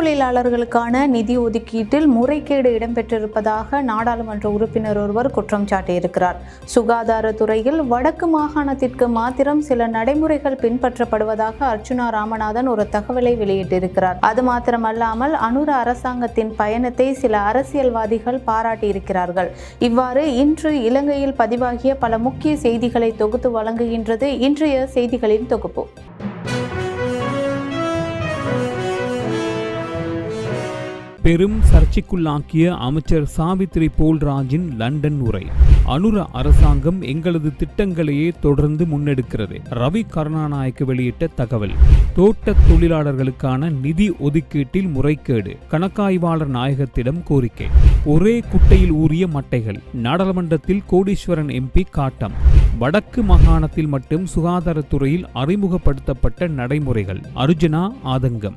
தொழிலாளர்களுக்கான நிதி ஒதுக்கீட்டில் முறைகேடு இடம்பெற்றிருப்பதாக நாடாளுமன்ற உறுப்பினர் ஒருவர் குற்றம் சாட்டியிருக்கிறார். சுகாதாரத்துறையில் வடக்கு மாகாணத்திற்கு மாத்திரம் சில நடைமுறைகள் பின்பற்றப்படுவதாக அர்ச்சுனா ராமநாதன் ஒரு தகவலை வெளியிட்டிருக்கிறார். அது மாத்திரமல்லாமல் அனுர அரசாங்கத்தின் பயணத்தை சில அரசியல்வாதிகள் பாராட்டியிருக்கிறார்கள். இவ்வாறு இன்று இலங்கையில் பதிவாகிய பல முக்கிய செய்திகளை தொகுத்து வழங்குகின்றது இன்றைய செய்திகளின் தொகுப்பு. பெரும் சர்ச்சைக்குள்ளாக்கிய அமைச்சர் சாவித்ரி போல்ராஜின் லண்டன் உரை. அனுர அரசாங்கம் எங்களது திட்டங்களையே தொடர்ந்து முன்னெடுக்கிறது. ரவி கருணாநாயக்கு வெளியிட்ட தகவல். தோட்ட தொழிலாளர்களுக்கான நிதி ஒதுக்கீட்டில் முறைகேடு. கணக்காய்வாளர் நாயகத்திடம் கோரிக்கை. ஒரே குட்டையில் ஊறிய மட்டைகள். நாடாளுமன்றத்தில் கோடீஸ்வரன் எம்பி காட்டம். வடக்கு மாகாணத்தில் மட்டும் சுகாதாரத்துறையில் அறிமுகப்படுத்தப்பட்ட நடைமுறைகள். அர்ஜுனா ஆதங்கம்.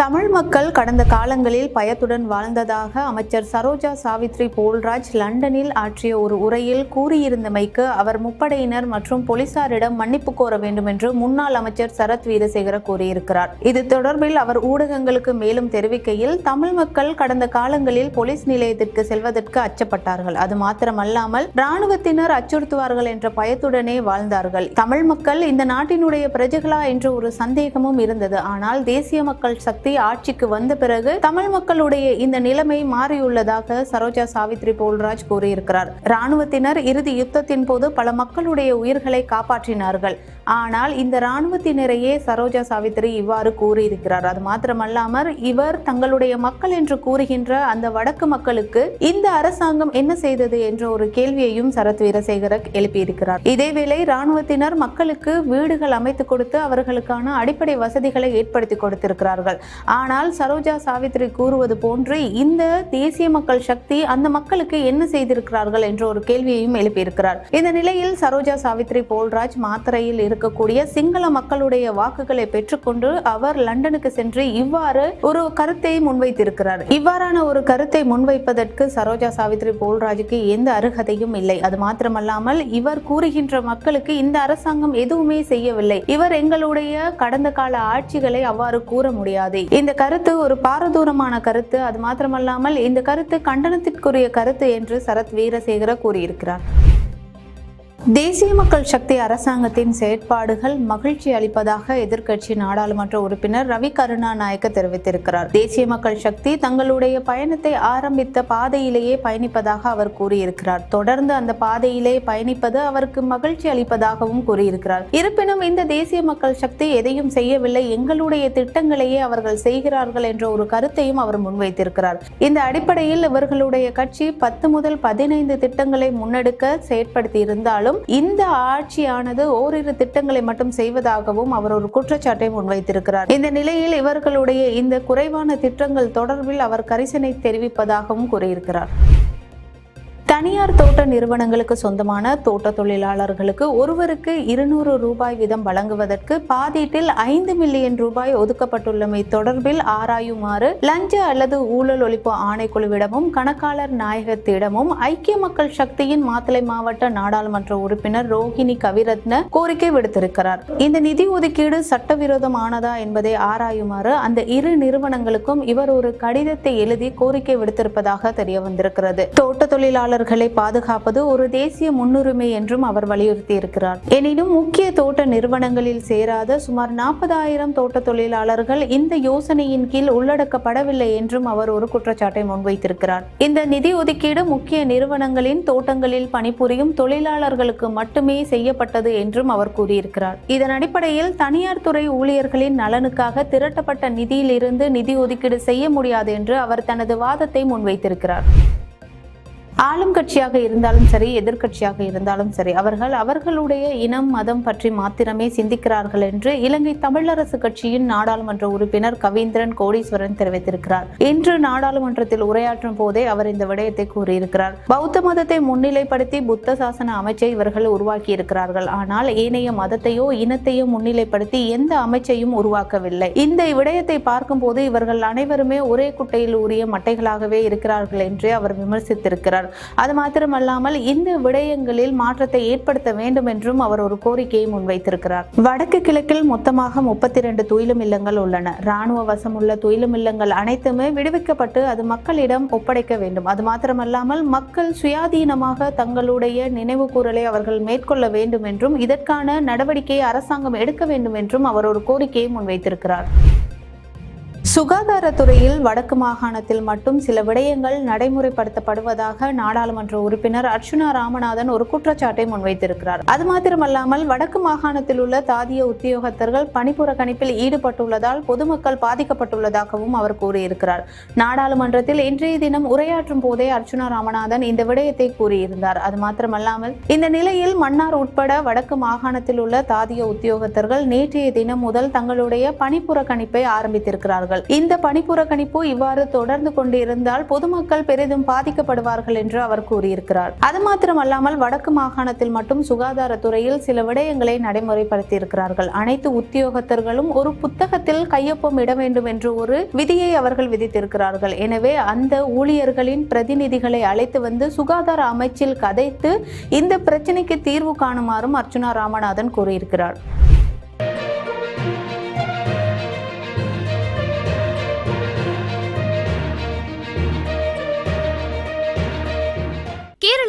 தமிழ் மக்கள் கடந்த காலங்களில் பயத்துடன் வாழ்ந்ததாக அமைச்சர் சரோஜா சாவித்ரி போல்ராஜ் லண்டனில் ஆற்றிய ஒரு உரையில் கூறியிருந்தமைக்கு அவர் முப்படையினர் மற்றும் போலீசாரிடம் மன்னிப்பு கோர வேண்டும் என்று முன்னாள் அமைச்சர் சரத் வீரசேகர கூறியிருக்கிறார். இது தொடர்பில் அவர் ஊடகங்களுக்கு மேலும் தெரிவிக்கையில் தமிழ் மக்கள் கடந்த காலங்களில் போலீஸ் நிலையத்திற்கு செல்வதற்கு அச்சப்பட்டார்கள். அது மாத்திரமல்லாமல் இராணுவத்தினர் அச்சுறுத்துவார்கள் என்ற பயத்துடனே வாழ்ந்தார்கள். தமிழ் மக்கள் இந்த நாட்டினுடைய பிரஜைகளா என்ற ஒரு சந்தேகமும் இருந்தது. ஆனால் தேசிய மக்கள் சக்தி ஆட்சிக்கு வந்த பிறகு தமிழ் மக்களுடைய இந்த நிலைமை மாறியுள்ளதாக சரோஜா சாவித்ரி போல்ராஜ் கூறியிருக்கிறார். இராணுவத்தினர் இறுதி யுத்தத்தின் போது பல மக்களுடைய உயிர்களை காப்பாற்றினார்கள். ஆனால் இந்த ராணுவத்தினரையே சரோஜா சாவித்ரி இவ்வாறு கூறியிருக்கிறார். அது மாத்திரமல்லாமல் இவர் தங்களுடைய மக்கள் என்று கூறுகின்ற அந்த வடக்கு மக்களுக்கு இந்த அரசாங்கம் என்ன செய்தது என்ற ஒரு கேள்வியையும் சரத் வீரசேகர எழுப்பியிருக்கிறார். இதேவேளை ராணுவத்தினர் மக்களுக்கு வீடுகள் அமைத்து கொடுத்து அவர்களுக்கான அடிப்படை வசதிகளை ஏற்படுத்தி கொடுத்திருக்கிறார்கள். ஆனால் சரோஜா சாவித்ரி கூறுவது போன்று இந்த தேசிய மக்கள் சக்தி அந்த மக்களுக்கு என்ன செய்திருக்கிறார்கள் என்ற ஒரு கேள்வியையும் எழுப்பியிருக்கிறார். இந்த நிலையில் சரோஜா சாவித்ரி போல்ராஜ் மாத்திரையில் இருக்கக்கூடிய சிங்கள மக்களுடைய வாக்குகளை பெற்றுக்கொண்டு அவர் லண்டனுக்கு சென்று இவ்வாறு ஒரு கருத்தை முன்வைத்திருக்கிறார். இவ்வாறான ஒரு கருத்தை முன்வைப்பதற்கு சரோஜா சாவித்ரி போல்ராஜுக்கு எந்த அருகதையும் இல்லை. அது மாத்திரமல்லாமல் இவர் கூறுகின்ற மக்களுக்கு இந்த அரசாங்கம் எதுவுமே செய்யவில்லை. இவர் எங்களுடைய கடந்த கால ஆட்சிகளை அவ்வாறு கூற முடியாது. இந்த கருத்து ஒரு பாரதூரமான கருத்து. அது மாத்திரமல்லாமல் இந்த கருத்து கண்டனத்திற்குரிய கருத்து என்று சரத் வீரசேகர கூறியிருக்கிறார். தேசிய மக்கள் சக்தி அரசாங்கத்தின் செயற்பாடுகள் மகிழ்ச்சி அளிப்பதாக எதிர்க்கட்சி நாடாளுமன்ற உறுப்பினர் ரவி கருணாநாயக்க தெரிவித்திருக்கிறார். தேசிய மக்கள் சக்தி தங்களுடைய பயணத்தை ஆரம்பித்த பாதையிலேயே பயணிப்பதாக அவர் கூறியிருக்கிறார். தொடர்ந்து அந்த பாதையிலே பயணிப்பது அவருக்கு மகிழ்ச்சி அளிப்பதாகவும் கூறியிருக்கிறார். இருப்பினும் இந்த தேசிய மக்கள் சக்தி எதையும் செய்யவில்லை. எங்களுடைய திட்டங்களையே அவர்கள் செய்கிறார்கள் என்ற ஒரு கருத்தையும் அவர் முன்வைத்திருக்கிறார். இந்த அடிப்படையில் இவர்களுடைய கட்சி பத்து முதல் பதினைந்து திட்டங்களை முன்னெடுக்க செயற்படுத்தி என்றாலும் இந்த ஆட்சியானது ஓரிரு திட்டங்களை மட்டும் செய்வதாகவும் அவர் ஒரு குற்றச்சாட்டை முன்வைத்திருக்கிறார். இந்த நிலையில் இவர்களுடைய இந்த குறைவான திட்டங்கள் தொடர்பில் அவர் கரிசனை தெரிவிப்பதாகவும் கூறியிருக்கிறார். தனியார் தோட்ட நிறுவனங்களுக்கு சொந்தமான தோட்ட தொழிலாளர்களுக்கு ஒருவருக்கு இருநூறு ரூபாய் வீதம் வழங்குவதற்கு பாதீட்டில் ஐந்து மில்லியன் ரூபாய் ஒதுக்கப்பட்டுள்ளமை தொடர்பில் ஆராயுமாறு லஞ்ச அல்லது ஊழல் ஒழிப்பு ஆணைக்குழுவிடமும் கணக்காளர் நாயகத்திடமும் ஐக்கிய மக்கள் சக்தியின் மாத்தளை மாவட்ட நாடாளுமன்ற உறுப்பினர் ரோஹிணி கவிரத்ன கோரிக்கை விடுத்திருக்கிறார். இந்த நிதி ஒதுக்கீடு சட்டவிரோதமானதா என்பதை ஆராயுமாறு அந்த இரு நிறுவனங்களுக்கும் இவர் ஒரு கடிதத்தை எழுதி கோரிக்கை விடுத்திருப்பதாக தெரிய வந்திருக்கிறது தோட்ட தொழிலாளர் தொழிலாளர்களை பாதுகாப்பது ஒரு தேசிய முன்னுரிமை என்றும் அவர் வலியுறுத்தி இருக்கிறார் எனினும் முக்கிய தோட்ட நிறுவனங்களில் சேராத சுமார் நாற்பதாயிரம் தோட்ட தொழிலாளர்கள் இந்த யோசனையின் கீழ் உள்ளடக்கப்படவில்லை என்றும் அவர் ஒரு குற்றச்சாட்டை முன்வைத்திருக்கிறார். இந்த நிதி ஒதுக்கீடு முக்கிய நிறுவனங்களின் தோட்டங்களில் பணிபுரியும் தொழிலாளர்களுக்கு மட்டுமே செய்யப்பட்டது என்றும் அவர் கூறியிருக்கிறார். இதன் அடிப்படையில் தனியார் துறை ஊழியர்களின் நலனுக்காக திரட்டப்பட்ட நிதியிலிருந்து நிதி ஒதுக்கீடு செய்ய முடியாது என்று அவர் தனது வாதத்தை முன்வைத்திருக்கிறார். ஆளும் கட்சியாக இருந்தாலும் சரி எதிர்கட்சியாக இருந்தாலும் சரி அவர்கள் அவர்களுடைய இனம் மதம் பற்றி மாத்திரமே சிந்திக்கிறார்கள் என்று இலங்கை தமிழரசு கட்சியின் நாடாளுமன்ற உறுப்பினர் கவீந்திரன் கோடீஸ்வரன் தெரிவித்திருக்கிறார். இன்று நாடாளுமன்றத்தில் உரையாற்றும் போதே அவர் இந்த விடயத்தை கூறியிருக்கிறார். பௌத்த மதத்தை முன்னிலைப்படுத்தி புத்த சாசன அமைச்சை இவர்கள் உருவாக்கி இருக்கிறார்கள் ஆனால் ஏனைய மதத்தையோ இனத்தையோ முன்னிலைப்படுத்தி எந்த அமைச்சையும் உருவாக்கவில்லை. இந்த விடயத்தை பார்க்கும்போது இவர்கள் அனைவருமே ஒரே குட்டையில் உரிய மட்டைகளாகவே இருக்கிறார்கள் என்றே அவர் விமர்சித்திருக்கிறார். அது மாத்திரமல்லாமல் இந்த விடயங்களில் மாற்றத்தை ஏற்படுத்த வேண்டும் என்றும் அவர் ஒரு கோரிக்கையை முன்வைத்திருக்கிறார். வடக்கு கிழக்கில் மொத்தமாக முப்பத்தி ரெண்டு துயிலும் இல்லங்கள் உள்ளன. ராணுவ வசமுள்ள துயிலும் இல்லங்கள் அனைத்துமே விடுவிக்கப்பட்டு அது மக்களிடம் ஒப்படைக்க வேண்டும். அது மாத்திரமல்லாமல் மக்கள் சுயாதீனமாக தங்களுடைய நினைவு கூறலை அவர்கள் மேற்கொள்ள வேண்டும் என்றும் இதற்கான நடவடிக்கையை அரசாங்கம் எடுக்க வேண்டும் என்றும் அவர் ஒரு கோரிக்கையை முன்வைத்திருக்கிறார். சுகாதாரத்துறையில் வடக்கு மாகாணத்தில் மட்டும் சில விடயங்கள் நடைமுறைப்படுத்தப்படுவதாக நாடாளுமன்ற உறுப்பினர் அர்ச்சுனா ராமநாதன் ஒரு குற்றச்சாட்டை முன்வைத்திருக்கிறார். அது மாத்திரமல்லாமல் வடக்கு மாகாணத்தில் உள்ள தாதிய உத்தியோகத்தர்கள் பணிப்புற கணிப்பில் ஈடுபட்டுள்ளதால் பொதுமக்கள் பாதிக்கப்பட்டுள்ளதாகவும் அவர் கூறியிருக்கிறார். நாடாளுமன்றத்தில் இன்றைய தினம் உரையாற்றும் போதே அர்ச்சுனா ராமநாதன் இந்த விடயத்தை கூறியிருந்தார். அது மாத்திரமல்லாமல் இந்த நிலையில் மன்னார் உட்பட வடக்கு மாகாணத்தில் உள்ள தாதிய உத்தியோகத்தர்கள் நேற்றைய தினம் முதல் தங்களுடைய பணிப்புற கணிப்பை ஆரம்பித்திருக்கிறார்கள். இந்த பணிப்புறக்கணிப்பு இவ்வாறு தொடர்ந்து கொண்டிருந்தால் பொதுமக்கள் பெரிதும் பாதிக்கப்படுவார்கள் என்று அவர் கூறியிருக்கிறார். அது மாத்திரமல்லாமல் வடக்கு மாகாணத்தில் மட்டும் சுகாதாரத்துறையில் சில விடயங்களை நடைமுறைப்படுத்தியிருக்கிறார்கள். அனைத்து உத்தியோகத்தர்களும் ஒரு புத்தகத்தில் கையொப்பம் இட வேண்டும் என்று ஒரு விதியை அவர்கள் விதித்திருக்கிறார்கள். எனவே அந்த ஊழியர்களின் பிரதிநிதிகளை அழைத்து வந்து சுகாதார அமைச்சில் கதைத்து இந்த பிரச்சனைக்கு தீர்வு காணுமாறும் அர்ச்சுனா ராமநாதன் கூறியிருக்கிறார்.